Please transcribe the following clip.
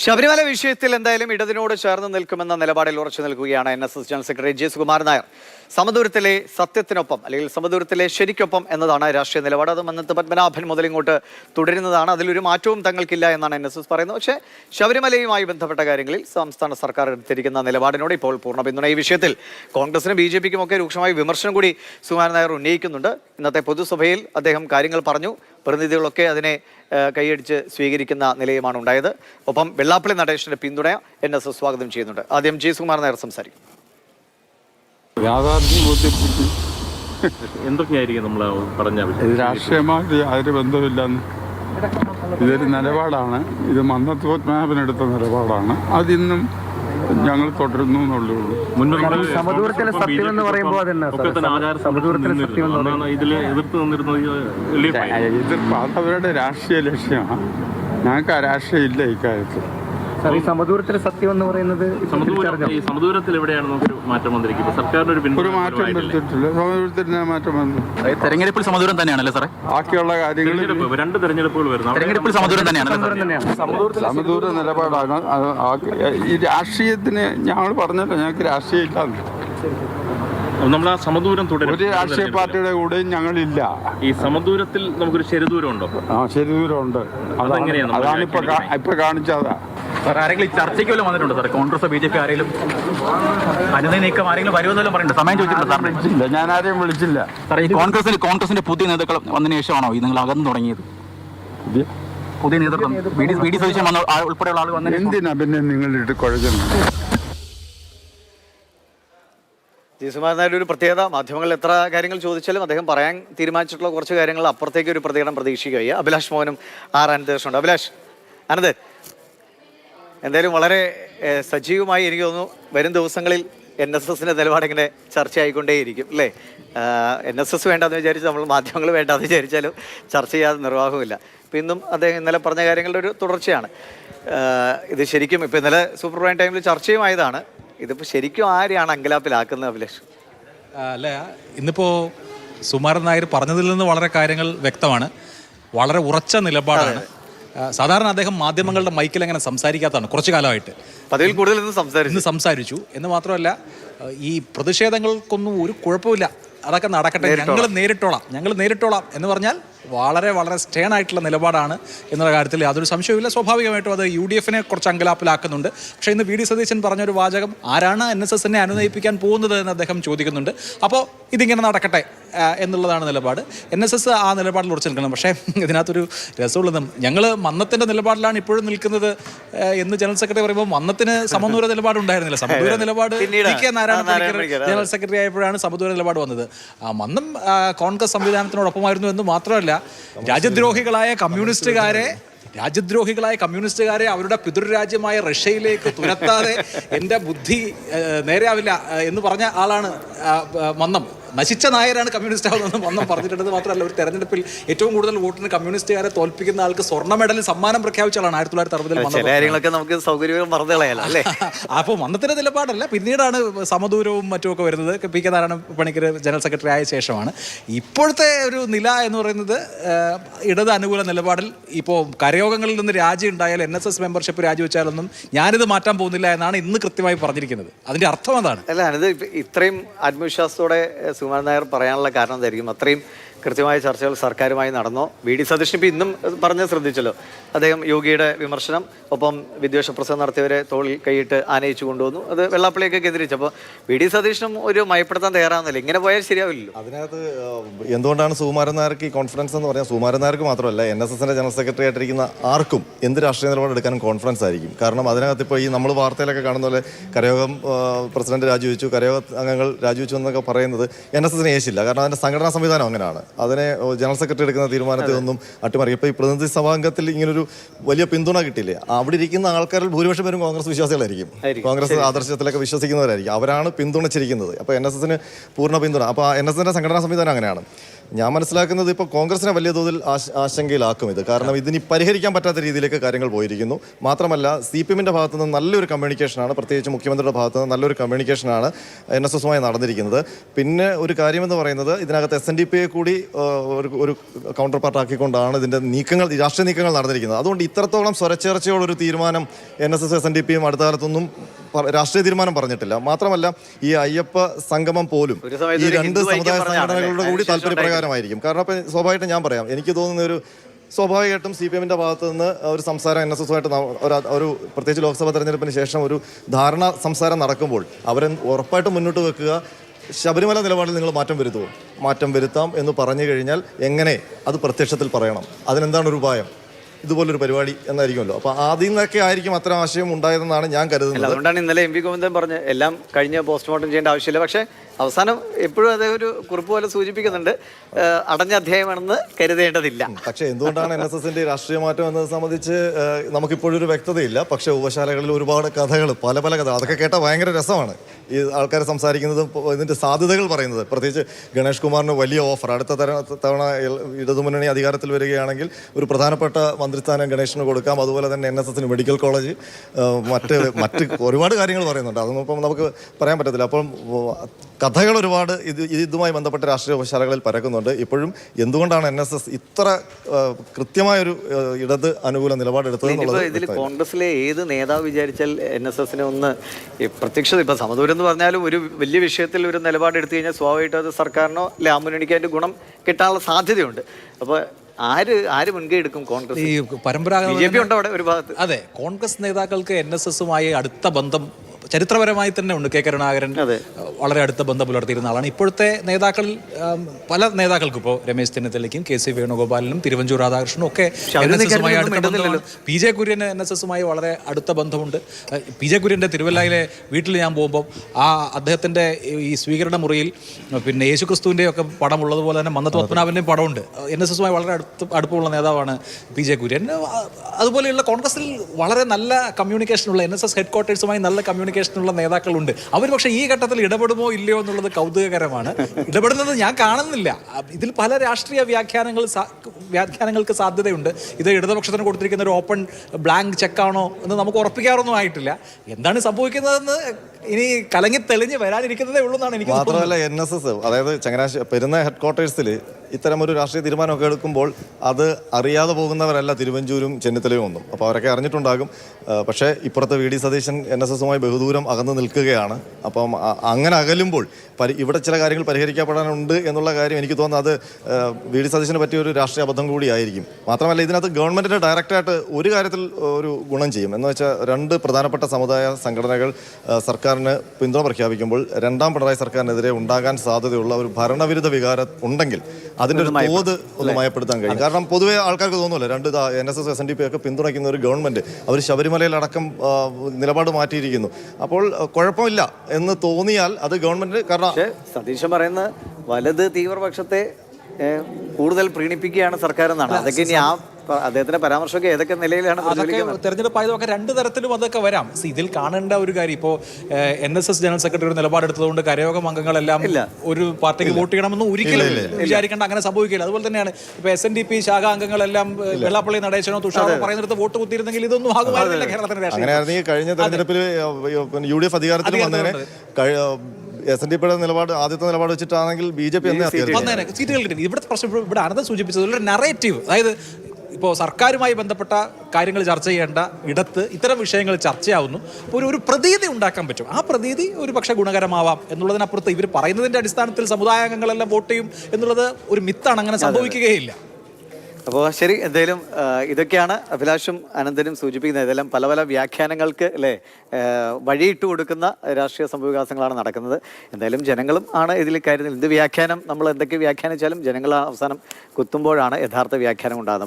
ശബരിമല വിഷയത്തിൽ എന്തായാലും ഇടതിനോട് ചേർന്ന് നിൽക്കുമെന്ന നിലപാടിൽ ഉറച്ചു നിൽക്കുകയാണ് N S S general secretary J Sukumaran Nair. സമദൂരത്തിലെ സത്യത്തിനൊപ്പം അല്ലെങ്കിൽ സമദൂരത്തിലെ ശരിക്കൊപ്പം എന്നതാണ് രാഷ്ട്രീയ നിലപാട്. അത് മന്നത്ത് പത്മനാഭൻ മുതലിങ്ങോട്ട് തുടരുന്നതാണ്. അതിലൊരു മാറ്റവും തങ്ങൾക്കില്ല എന്നാണ് എൻ എസ് എസ് പറയുന്നത്. പക്ഷേ ശബരിമലയുമായി ബന്ധപ്പെട്ട കാര്യങ്ങളിൽ സംസ്ഥാന സർക്കാർ എടുത്തിരിക്കുന്ന നിലപാടിനോട് ഇപ്പോൾ പൂർണ പിന്തുണ. ഈ വിഷയത്തിൽ കോൺഗ്രസിനും ബി ജെ പിക്കും ഒക്കെ രൂക്ഷമായ വിമർശനം കൂടി സുകുമാരൻ നായർ ഉന്നയിക്കുന്നുണ്ട്. ഇന്നത്തെ പൊതുസഭയിൽ അദ്ദേഹം കാര്യങ്ങൾ പറഞ്ഞു. പ്രതിനിധികളൊക്കെ അതിനെ കൈയടിച്ച് സ്വീകരിക്കുന്ന നിലയുമാണ് ഉണ്ടായത്. ഒപ്പം വെള്ളാപ്പള്ളി നടേശന്റെ പിന്തുണ എൻ എസ് എസ് സ്വാഗതം ചെയ്യുന്നുണ്ട്. ആദ്യം ജി സുകുമാർ നായർ സംസാരിക്കും. യാഥാർത്ഥ്യം ബോധ്യപ്പെട്ടു എന്തൊക്കെയായിരിക്കും നമ്മൾ പറഞ്ഞ വിഷയം? ഇത് രാഷ്ട്രീയമായിട്ട് യാതൊരു ബന്ധമില്ലെന്ന് ഇതൊരു നിലപാടാണ്. ഇത് എടുത്ത നിലപാടാണ്. അതിന്നും ഞങ്ങൾ തുടരുന്നു എന്നുള്ളൂ സമദൂരത്തിലെ സത്യം എന്ന് പറയുമ്പോൾ അതെന്നാ സമദൂരത്തിലെ സത്യം എന്ന് ഇതിൽ എതിർത്ത് നിന്നിരുന്നത് എതിർപ്പ് അതവരുടെ രാഷ്ട്രീയ ലക്ഷ്യമാണ് ഞങ്ങൾക്ക് ആ രാഷ്ട്രീയം ഇല്ല ഇക്കാര്യത്തിൽ ഈ സമദൂരത്തിലെ സത്യം എന്ന് പറയുന്നത് സമദൂരത്തിൽ എവിടെയാണ് നമുക്കൊരു മാറ്റം വന്നിരിക്കുന്നത്? സർക്കാരിന്റെ ഒരു ഒരു മാറ്റം വരുത്തിയിട്ടില്ല. വന്നു. തെരഞ്ഞെടുപ്പിൽ സമദൂരം തന്നെയാണല്ലേ സാറേ? ബാക്കിയുള്ള കാര്യങ്ങൾ രണ്ട് തെരഞ്ഞെടുപ്പുകൾ വരുന്നു. അവിടെ തെരഞ്ഞെടുപ്പിൽ സമദൂരം തന്നെയാണ് സമദൂര നിലപാടാണ്. ഈ രാഷ്ട്രീയത്തിന് ഞങ്ങൾ പറഞ്ഞല്ലോ ഞങ്ങൾക്ക് രാഷ്ട്രീയം ഇല്ല നമ്മൾ ആ സമദൂരം തുടരും. ഒരു രാഷ്ട്രീയ പാർട്ടിയുടെ കൂടെ ഞങ്ങളില്ല. ഈ സമദൂരത്തിൽ നമുക്കൊരു ശരിദൂരം ഉണ്ടോ? ആ ശരിദൂരം ഉണ്ട് അതെങ്ങനെയാണ് അതാണ് ഇപ്പൊ ഇപ്പൊ കാണിച്ചതാ. സാർ ആരെങ്കിലും ഈ ചർച്ചയ്ക്ക് വല്ലതും വന്നിട്ടുണ്ടോ sir? Congress B J P ആരെങ്കിലും? അനുനയ നീക്കം ആരെങ്കിലും വരുമെന്നെല്ലാം പറയുന്നുണ്ട് സമയം ചോദിച്ചിട്ടുണ്ട് സാറിന്? വിളിച്ചില്ല ഞാൻ ആരെയും വിളിച്ചില്ല. സാറേ ഈ കോൺഗ്രസിൽ കോൺഗ്രസിന്റെ പുതിയ നേതാക്കൾ വന്നതിന് ശേഷമാണോ ഈ നിങ്ങൾ അകന്നു തുടങ്ങിയത്? പുതിയ? നേതൃത്വം. B D B D Satheesan വന്ന ആ- ഉൾപ്പെടെയുള്ള ആൾ വന്നതിന് ശേഷം. എന്തിനാ പിന്നെ നിങ്ങളിട്ട് കുഴക്കുന്നത് ജി സുകുമാരൻ നായരുടെ ഒരു പ്രത്യേകത. മാധ്യമങ്ങളിൽ എത്ര കാര്യങ്ങൾ ചോദിച്ചാലും അദ്ദേഹം പറയാൻ തീരുമാനിച്ചിട്ടുള്ള കുറച്ച് കാര്യങ്ങൾ അപ്പുറത്തേക്ക് ഒരു പ്രതികരണം പ്രതീക്ഷിക്കുകയാണ് അഭിലാഷ് മോഹനും ആർ അനന്തേഷുണ്ട്. അഭിലാഷ് അനന്ത് എന്തായാലും വളരെ സജീവമായി എനിക്ക് തോന്നുന്നു വരും ദിവസങ്ങളിൽ എൻ എസ് എസിന്റെ നിലപാട് ഇങ്ങനെ ചർച്ചയായിക്കൊണ്ടേയിരിക്കും അല്ലേ? എൻ എസ് എസ് വേണ്ടെന്ന് വിചാരിച്ച് നമ്മൾ മാധ്യമങ്ങൾ വേണ്ടെന്ന് വിചാരിച്ചാലും ചർച്ച ചെയ്യാതെ നിർവാഹമില്ല ഇപ്പം ഇന്നും അദ്ദേഹം ഇന്നലെ പറഞ്ഞ കാര്യങ്ങളുടെ ഒരു തുടർച്ചയാണ്. ഇത് ശരിക്കും ഇപ്പം ഇന്നലെ സൂപ്പർ പ്രൈം ടൈമിൽ ചർച്ചയുമായതാണ്. ഇതിപ്പോൾ ശരിക്കും ആരെയാണ് അങ്കലാപ്പിലാക്കുന്നത് അഭിലാഷ്? അല്ല ഇന്നിപ്പോൾ സുമാരൻ നായർ പറഞ്ഞതിൽ നിന്ന് വളരെ കാര്യങ്ങൾ വ്യക്തമാണ്. വളരെ ഉറച്ച നിലപാടാണ്. സാധാരണ അദ്ദേഹം മാധ്യമങ്ങളുടെ മൈക്കിൽ അങ്ങനെ സംസാരിക്കാത്തതാണ് കുറച്ചു കാലമായിട്ട്. പതിവിൽ കൂടുതൽ ഇന്ന് സംസാരിച്ചു. ഇന്ന് സംസാരിച്ചു. എന്ന് മാത്രമല്ല ഈ പ്രതിഷേധങ്ങൾക്കൊന്നും ഒരു കുഴപ്പമില്ല. അതൊക്കെ നടക്കട്ടെ. ഞങ്ങൾ നേരിട്ടോളാം. ഞങ്ങൾ നേരിട്ടോളാം. എന്ന് പറഞ്ഞാൽ വളരെ വളരെ സ്റ്റേൺ ആയിട്ടുള്ള നിലപാടാണ് എന്നുള്ള കാര്യത്തിൽ യാതൊരു സംശയവുമില്ല. സ്വാഭാവികമായിട്ടും അത് യു ഡി എഫിനെ കുറച്ച് അങ്കലാപ്പിലാക്കുന്നുണ്ട്. പക്ഷേ ഇന്ന് വി ഡി സതീശൻ പറഞ്ഞൊരു വാചകം ആരാണ് എൻ എസ് എസിനെ അനുനയിപ്പിക്കാൻ പോകുന്നത് എന്ന് അദ്ദേഹം ചോദിക്കുന്നുണ്ട്. അപ്പോൾ ഇതിങ്ങനെ നടക്കട്ടെ. എന്നുള്ളതാണ് നിലപാട്. എൻ എസ് എസ് ആ നിലപാടിൽ ഉറച്ചു നിൽക്കണം. പക്ഷേ ഇതിനകത്തൊരു രസമുള്ളതും ഞങ്ങൾ മന്നത്തിന്റെ നിലപാടിലാണ് ഇപ്പോഴും നിൽക്കുന്നത് എന്ന് ജനറൽ സെക്രട്ടറി പറയുമ്പോൾ മന്നത്തിന് സമദൂര നിലപാട് ഉണ്ടായിരുന്നില്ല. സമദൂര നിലപാട് കെ നാരായണ ജനറൽ സെക്രട്ടറി ആയപ്പോഴാണ് സമദൂര നിലപാട് വന്നത്. ആ, മന്നം കോൺഗ്രസ് സംവിധാനത്തിനോടൊപ്പമായിരുന്നു എന്ന് മാത്രമല്ല രാജ്യദ്രോഹികളായ കമ്മ്യൂണിസ്റ്റുകാരെ രാജ്യദ്രോഹികളായ കമ്മ്യൂണിസ്റ്റുകാരെ അവരുടെ പിതൃരാജ്യമായ റഷ്യയിലേക്ക് തുരത്താതെ എന്റെ ബുദ്ധി നേരെയാവില്ല എന്ന് പറഞ്ഞ ആളാണ് മന്നം. നശിച്ച നായരാണ് കമ്മ്യൂണിസ്റ്റ് ആവുന്നതെന്ന് മന്നം പറഞ്ഞിട്ടുള്ളത് മാത്രമല്ല ഒരു തെരഞ്ഞെടുപ്പിൽ ഏറ്റവും കൂടുതൽ വോട്ടിന് കമ്മ്യൂണിസ്റ്റുകാരെ തോൽപ്പിക്കുന്ന ആൾക്ക് സ്വർണ മെഡൽ സമ്മാനം പ്രഖ്യാപിച്ച ആളാണ് ആയിരത്തി തൊള്ളായിരത്തി അറുപതിൽ ചില കാര്യങ്ങളൊക്കെ നമുക്ക് സൗകര്യം മറന്നു കളയാലോ അല്ലേ? അപ്പോൾ മന്നത്തിന്റെ നിലപാടല്ല. പിന്നീടാണ് സമദൂരവും മറ്റുമൊക്കെ വരുന്നത്. P K Narayana Panicker general secretary ആയ ശേഷമാണ്. ഇപ്പോഴത്തെ ഒരു നില എന്ന് പറയുന്നത് ഇടത് അനുകൂല നിലപാടിൽ ഇപ്പോൾ കരയോഗങ്ങളിൽ നിന്ന് രാജി ഉണ്ടായാൽ എൻ എസ് എസ് മെമ്പർഷിപ്പ് രാജിവെച്ചാലൊന്നും ഞാനിത് മാറ്റാൻ പോകുന്നില്ല എന്നാണ് ഇന്ന് കൃത്യമായി പറഞ്ഞിരിക്കുന്നത്. അതിന്റെ അർത്ഥം അതാണ്. അല്ല ഇത് ഇത്രയും ആത്മവിശ്വാസത്തോടെ സുകുമാരൻ നായർ പറയാനുള്ള കാരണം എന്തായിരിക്കും? അത്രയും കൃത്യമായ ചർച്ചകൾ സർക്കാരുമായി നടന്നോ. വി ഡി സതീഷ് ഇപ്പം ഇന്നും പറഞ്ഞ് ശ്രദ്ധിച്ചല്ലോ. അദ്ദേഹം യോഗിയുടെ വിമർശനം ഒപ്പം വിദ്വേഷ പ്രസംഗം നടത്തിയവരെ തോളിൽ കൈയിട്ട് ആനയിച്ചു കൊണ്ടുവന്നു. അത് വെള്ളാപ്പള്ളിയൊക്കെ കേന്ദ്രീകരിച്ചു. അപ്പോൾ വി ഡി സതീഷിനും ഒരു മയപ്പെടുത്താൻ തയ്യാറാവുന്നില്ല. ഇങ്ങനെ പോയാൽ ശരിയാവില്ലല്ലോ. അതിനകത്ത് എന്തുകൊണ്ടാണ് സുകുമാരൻ നായർക്ക് ഈ കോൺഫറൻസ് എന്ന് പറഞ്ഞാൽ സുകുമാരൻ നായർക്ക് മാത്രമല്ല എൻ എസ് എസിന്റെ ജനറൽ സെക്രട്ടറി ആയിട്ടിരിക്കുന്ന ആർക്കും എന്ത് രാഷ്ട്രീയ നിലപാട് എടുക്കാനും കോൺഫിഡൻസ് ആയിരിക്കും. കാരണം അതിനകത്ത് ഇപ്പോൾ ഈ നമ്മൾ വാർത്തയിലൊക്കെ കാണുന്ന പോലെ കരയോഗം പ്രസിഡന്റ് രാജിവെച്ചു കരയോഗ അംഗങ്ങൾ രാജിവെച്ചു എന്നൊക്കെ പറയുന്നത് എൻ എസ് എസിന് ഏശില്ല. കാരണം അതിന്റെ സംഘടനാ സംവിധാനം അങ്ങനെയാണ്. അതിനെ ജനറൽ സെക്രട്ടറി എടുക്കുന്ന തീരുമാനത്തെ ഒന്നും അട്ടിമറിക്കും ഇപ്പോൾ ഈ പ്രതിനിധി സഭാംഗത്തിൽ ഇങ്ങനൊരു വലിയ പിന്തുണ കിട്ടില്ലേ അവിടെ ഇരിക്കുന്ന ആൾക്കാരിൽ ഭൂരിപക്ഷം പേരും കോൺഗ്രസ് വിശ്വാസികളായിരിക്കും. കോൺഗ്രസ് ആദർശത്തിലൊക്കെ വിശ്വസിക്കുന്നവരായിരിക്കും. അവരാണ് പിന്തുണച്ചിരിക്കുന്നത്. അപ്പോൾ എൻ എസ് എസിന് പൂർണ പിന്തുണ. അപ്പോൾ എൻ എസ് എസിന്റെ സംഘടനാ സംവിധാനം അങ്ങനെയാണ്. ഞാൻ മനസ്സിലാക്കുന്നത് ഇപ്പോൾ കോൺഗ്രസിനെ വലിയ തോതിൽ ആശങ്കയിലാക്കും ഇത്. കാരണം ഇതിനി പരിഹരിക്കാൻ പറ്റാത്ത രീതിയിലേക്ക് കാര്യങ്ങൾ പോയിരിക്കുന്നു. മാത്രമല്ല സി പി എമ്മിന്റെ ഭാഗത്തു നിന്ന് നല്ലൊരു കമ്മ്യൂണിക്കേഷനാണ് പ്രത്യേകിച്ച് മുഖ്യമന്ത്രിയുടെ ഭാഗത്തു നിന്ന് നല്ലൊരു കമ്മ്യൂണിക്കേഷനാണ് എൻ എസ് എസുമായി നടന്നിരിക്കുന്നത്. പിന്നെ ഒരു കാര്യമെന്ന് പറയുന്നത് ഇതിനകത്ത് എസ് എൻ ഡി പിയെ കൂടി ഒരു ഒരു കൗണ്ടർ പാർട്ടാക്കിക്കൊണ്ടാണ് ഇതിന്റെ നീക്കങ്ങൾ രാഷ്ട്രീയ നീക്കങ്ങൾ നടന്നിരിക്കുന്നത്. അതുകൊണ്ട് ഇത്രത്തോളം സ്വരച്ചേർച്ചയോടൊരു തീരുമാനം N S S S N D പിയും അടുത്ത കാലത്തൊന്നും രാഷ്ട്രീയ തീരുമാനം പറഞ്ഞിട്ടില്ല. മാത്രമല്ല ഈ അയ്യപ്പ സംഗമം പോലും ഈ രണ്ട് സമുദായ സംഘടനകളുടെ കൂടി അതിനുശേഷം താല്പര്യപ്രകാരമായിരിക്കും കാരണം അപ്പം സ്വാഭാവികമായിട്ടും ഞാൻ പറയാം. എനിക്ക് തോന്നുന്ന ഒരു സ്വാഭാവികമായിട്ടും സി പി എമ്മിന്റെ ഭാഗത്ത് നിന്ന് ഒരു സംസാരം എൻ എസ് എസുമായിട്ട് ഒരു പ്രത്യേകിച്ച് ലോക്സഭാ തെരഞ്ഞെടുപ്പിന് ശേഷം ഒരു ധാരണ സംസാരം നടക്കുമ്പോൾ അവരെ ഉറപ്പായിട്ടും മുന്നോട്ട് വെക്കുക. ശബരിമല നിലപാടിൽ നിങ്ങൾ മാറ്റം വരുത്തുമോ മാറ്റം വരുത്താം എന്ന് പറഞ്ഞു കഴിഞ്ഞാൽ എങ്ങനെ അത് പ്രത്യക്ഷത്തിൽ പറയണം? അതിനെന്താണ് ഒരു ഉപായം? ഇതുപോലൊരു പരിപാടി എന്നായിരിക്കുമല്ലോ. അപ്പോൾ ആദ്യം നിന്നൊക്കെ ആയിരിക്കും അത്ര ആശയം ഉണ്ടായതെന്നാണ് ഞാൻ കരുതുന്നത്. അതുകൊണ്ടാണ് ഇന്നലെ എം പി ഗോവിന്ദൻ പറഞ്ഞ് എല്ലാം കഴിഞ്ഞ് പോസ്റ്റ്മോർട്ടം ചെയ്യേണ്ട ആവശ്യമില്ല. പക്ഷേ അവസാനം എപ്പോഴും അതേ ഒരു കുറിപ്പ് പോലെ സൂചിപ്പിക്കുന്നുണ്ട്. അടഞ്ഞ അധ്യായമാണെന്ന് കരുതേണ്ടതില്ല. പക്ഷേ എന്തുകൊണ്ടാണ് എൻ എസ് എസിന്റെ രാഷ്ട്രീയ മാറ്റം എന്നത് സംബന്ധിച്ച് നമുക്കിപ്പോഴൊരു വ്യക്തതയില്ല. പക്ഷേ ഉപശാലകളിൽ ഒരുപാട് കഥകൾ പല പല കഥകൾ അതൊക്കെ കേട്ടാൽ ഭയങ്കര രസമാണ്. ഈ ആൾക്കാർ സംസാരിക്കുന്നതും ഇതിന്റെ സാധ്യതകൾ പറയുന്നത്. പ്രത്യേകിച്ച് ഗണേഷ് കുമാറിന് വലിയ ഓഫർ. അടുത്ത തര തവണ ഇടതുമുന്നണി അധികാരത്തിൽ വരികയാണെങ്കിൽ ഒരു പ്രധാനപ്പെട്ട മന്ത്രിസ്ഥാനം ഗണേഷിന് കൊടുക്കാം. അതുപോലെ തന്നെ എൻ എസ് എസിന് മെഡിക്കൽ കോളേജ് മറ്റ് മറ്റ് ഒരുപാട് കാര്യങ്ങൾ പറയുന്നുണ്ട്. അതൊന്നും ഇപ്പം നമുക്ക് പറയാൻ പറ്റത്തില്ല. അപ്പം കഥകൾ ഒരുപാട് ഇത് ഇതുമായി ബന്ധപ്പെട്ട രാഷ്ട്രീയ ഉപശാലകളിൽ പരക്കുന്നുണ്ട്. ഇപ്പോഴും എന്തുകൊണ്ടാണ് എൻ എസ് എസ് ഇത്ര കൃത്യമായൊരു ഇടത് അനുകൂല നിലപാടെടുത്തത് ഇതിൽ കോൺഗ്രസിലെ ഏത് നേതാവ് വിചാരിച്ചാൽ എൻ എസ് എസിനെ ഒന്ന് പ്രത്യക്ഷത ഇപ്പം സമദൂരം എന്ന് പറഞ്ഞാലും ഒരു വലിയ വിഷയത്തിൽ ഒരു നിലപാടെടുത്തു കഴിഞ്ഞാൽ സ്വാഭാവികമായിട്ട് അത് സർക്കാരിനോ അല്ലെ ആ മുന്നണിക്ക് അതിന്റെ ഗുണം കിട്ടാനുള്ള സാധ്യതയുണ്ട്. അപ്പോൾ ആര് ആര് മുൻകൈ എടുക്കും കോൺഗ്രസ് ഈ പരമ്പരാഗത ബി ജെ പി ഉണ്ടോ അവിടെ ഒരു ഭാഗത്ത്? അതെ കോൺഗ്രസ് നേതാക്കൾക്ക് എൻ എസ് എസുമായി അടുത്ത ബന്ധം ചരിത്രപരമായി തന്നെ ഉണ്ട് കെ കരുണാകരൻ. വളരെ അടുത്ത ബന്ധം പുലർത്തിയിരുന്ന ആളാണ്. ഇപ്പോഴത്തെ നേതാക്കളിൽ പല നേതാക്കൾക്കും ഇപ്പോൾ രമേശ് ചെന്നിത്തലയ്ക്കും കെ സി വേണുഗോപാലിനും തിരുവഞ്ചൂർ രാധാകൃഷ്ണനും ഒക്കെ അവരൊന്നും എൻ എസ് എസുമായി അടുത്ത. ബന്ധമാണ്. പി ജെ കുര്യന് എൻ എസ് എസുമായി വളരെ അടുത്ത ബന്ധമുണ്ട്. പി ജെ കുര്യന്റെ തിരുവല്ലയിലെ വീട്ടിൽ ഞാൻ പോകുമ്പോൾ ആ അദ്ദേഹത്തിന്റെ ഈ സ്വീകരണ മുറിയിൽ പിന്നെ യേശുക്രിസ്തുവിന്റെ ഒക്കെ പടമുള്ളതുപോലെ തന്നെ മന്നത്ത് പത്മനാഭന്റെയും പടമുണ്ട്. എൻ എസ് എസുമായി വളരെ അടുത്ത് അടുപ്പമുള്ള നേതാവാണ് പി ജെ കുര്യൻ. അതുപോലെയുള്ള കോൺഗ്രസിൽ വളരെ നല്ല കമ്മ്യൂണിക്കേഷനുള്ള എൻ എസ് എസ് ഹെഡ് ക്വാർട്ടേഴ്സുമായി നല്ല കമ്മ്യൂണിക്കേഷനുള്ള നേതാക്കളുണ്ട്. അവർ പക്ഷേ ഈ ഘട്ടത്തിൽ ഇടപെടുമോ ഇല്ലയോ എന്നുള്ളത് കൗതുകകരമാണ്. ഇടപെടുന്നത് ഞാൻ കാണുന്നില്ല. ഇതിൽ പല രാഷ്ട്രീയ വ്യാഖ്യാനങ്ങൾ വ്യാഖ്യാനങ്ങൾക്ക് സാധ്യതയുണ്ട്. ഇത് ഇടതുപക്ഷത്തിന് കൊടുത്തിരിക്കുന്ന ഒരു ഓപ്പൺ ബ്ലാങ്ക് ചെക്കാണോ എന്ന് നമുക്ക് ഉറപ്പിക്കാറൊന്നും ആയിട്ടില്ല. എന്താണ് സംഭവിക്കുന്നതെന്ന് ഇനി കലങ്ങി തെളിഞ്ഞ് വരാനിരിക്കുന്നതേ ഉള്ളൂ എന്നാണ് എനിക്ക് മാത്രമല്ല എൻ എസ് എസ് അതായത് ചങ്ങനാശ്ശേരി പെരുന്ന ഹെഡ്ക്വാർട്ടേഴ്സിൽ ഇത്തരം ഒരു രാഷ്ട്രീയ തീരുമാനമൊക്കെ എടുക്കുമ്പോൾ അത് അറിയാതെ പോകുന്നവരല്ല തിരുവഞ്ചൂരും ചെന്നിത്തലയും ഒന്നും. അപ്പോൾ അവരൊക്കെ അറിഞ്ഞിട്ടുണ്ടാകും. പക്ഷേ ഇപ്പുറത്തെ V D Satheesan N S എസുമായി ബഹുദൂരം അകന്നു നിൽക്കുകയാണ്. അപ്പം അങ്ങനെ അകലുമ്പോൾ പരി ഇവിടെ ചില കാര്യങ്ങൾ പരിഹരിക്കപ്പെടാനുണ്ട് എന്നുള്ള കാര്യം എനിക്ക് തോന്നുന്നത് അത് വി. ഡി. സതീശന് പറ്റിയ ഒരു രാഷ്ട്രീയ അബദ്ധം കൂടിയായിരിക്കും മാത്രമല്ല ഇതിനകത്ത് ഗവൺമെന്റിന്റെ ഡയറക്റ്റായിട്ട് ഒരു കാര്യത്തിൽ ഒരു ഗുണം ചെയ്യും. എന്ന് വെച്ചാൽ രണ്ട് പ്രധാനപ്പെട്ട സമുദായ സംഘടനകൾ സർക്കാരിന് പിന്തുണ പ്രഖ്യാപിക്കുമ്പോൾ രണ്ടാം പിണറായി സർക്കാരിനെതിരെ ഉണ്ടാകാൻ സാധ്യതയുള്ള ഒരു ഭരണവിരുദ്ധ വികാരം ഉണ്ടെങ്കിൽ അതിന്റെ ഒരു തോത് ഒന്ന് മയപ്പെടുത്താൻ കഴിയും. കാരണം പൊതുവേ ആൾക്കാർക്ക് തോന്നുമല്ലോ രണ്ട് N S S S N D P ഒക്കെ പിന്തുണയ്ക്കുന്ന ഒരു ഗവൺമെന്റ് അവർ ശബരിമലയിലടക്കം നിലപാട് മാറ്റിയിരിക്കുന്നു. അപ്പോൾ കുഴപ്പമില്ല എന്ന് തോന്നിയാൽ അത് ഗവൺമെന്റ് കാരണം പക്ഷേ സതീശൻ പറയുന്ന വലത് തീവ്രപക്ഷത്തെ കൂടുതൽ പ്രീണിപ്പിക്കുകയാണ് സർക്കാർ എന്നാണ് അതൊക്കെ ഇനി ആ അദ്ദേഹത്തിന്റെ പരാമർശമൊക്കെ ഏതൊക്കെ നിലയിലാണ് അതൊക്കെ തെരഞ്ഞെടുപ്പ് ആയതൊക്കെ രണ്ട് തരത്തിലും അതൊക്കെ വരാം. ഇതിൽ കാണേണ്ട ഒരു കാര്യം ഇപ്പോൾ N S S general secretary ഒരു നിലപാടെടുത്തതുകൊണ്ട് കരയോഗം അംഗങ്ങളെല്ലാം ഇല്ല. ഒരു പാർട്ടിക്ക് വോട്ട് ചെയ്യണമെന്ന് ഒരിക്കലും വിചാരിക്കേണ്ട അങ്ങനെ സംഭവിക്കില്ല. അതുപോലെ തന്നെയാണ് ഇപ്പൊ എസ് എൻ ഡി പി ശാഖ അംഗങ്ങളെല്ലാം വെള്ളപ്പള്ളി നടേശനോ തുഷാറോ പറയുന്നിടത്ത് വോട്ട് കുത്തിയിരുന്നെങ്കിൽ ഇതൊന്നും ആകുമായിരുന്നില്ല കേരളത്തിന്റെ രാഷ്ട്രീയം കഴിഞ്ഞ തെരഞ്ഞെടുപ്പിൽ യു ഡി എഫ് അധികാരത്തിൽ വന്നതിന് എസ് എൻ ഡി പിയുടെ നിലപാട് ആദ്യത്തെ നിലപാട് വെച്ചിട്ടാണെങ്കിൽ ബി ജെ പി എന്നേ അധികാരം വന്നേനെ സീറ്റുകൾ ഇവിടുത്തെ പ്രശ്നം ഇവിടെ അനന്തം സൂചിപ്പിച്ചത് ഒരു നറേറ്റീവ് അതായത് ഇപ്പോൾ സർക്കാരുമായി ബന്ധപ്പെട്ട കാര്യങ്ങൾ ചർച്ച ചെയ്യേണ്ട ഇടത്ത് ഇത്തരം വിഷയങ്ങൾ ചർച്ചയാവുന്നു. അപ്പോൾ ഒരു ഒരു പ്രതീതി ഉണ്ടാക്കാൻ പറ്റും. ആ പ്രതീതി ഒരു പക്ഷേ ഗുണകരമാവാം എന്നുള്ളതിനപ്പുറത്ത് ഇവർ പറയുന്നതിന്റെ അടിസ്ഥാനത്തിൽ സമുദായാംഗങ്ങളെല്ലാം വോട്ട് ചെയ്യും എന്നുള്ളത് ഒരു മിത്താണ്. അങ്ങനെ സംഭവിക്കുകയില്ല. അപ്പോൾ ശരി എന്തായാലും ഇതൊക്കെയാണ് അഭിലാഷും അനന്തനും സൂചിപ്പിക്കുന്നത്. ഇതെല്ലാം പല പല വ്യാഖ്യാനങ്ങൾക്ക് അല്ലേ വഴിയിട്ട് കൊടുക്കുന്ന രാഷ്ട്രീയ സംഭവവികാസങ്ങളാണ് നടക്കുന്നത്. എന്തായാലും ജനങ്ങളും ആണ് ഇതിൽ കാര്യത്തിൽ എന്ത് വ്യാഖ്യാനം നമ്മൾ എന്തൊക്കെ വ്യാഖ്യാനിച്ചാലും ജനങ്ങൾ അവസാനം കുത്തുമ്പോഴാണ് യഥാർത്ഥ വ്യാഖ്യാനം ഉണ്ടാകുന്നത്.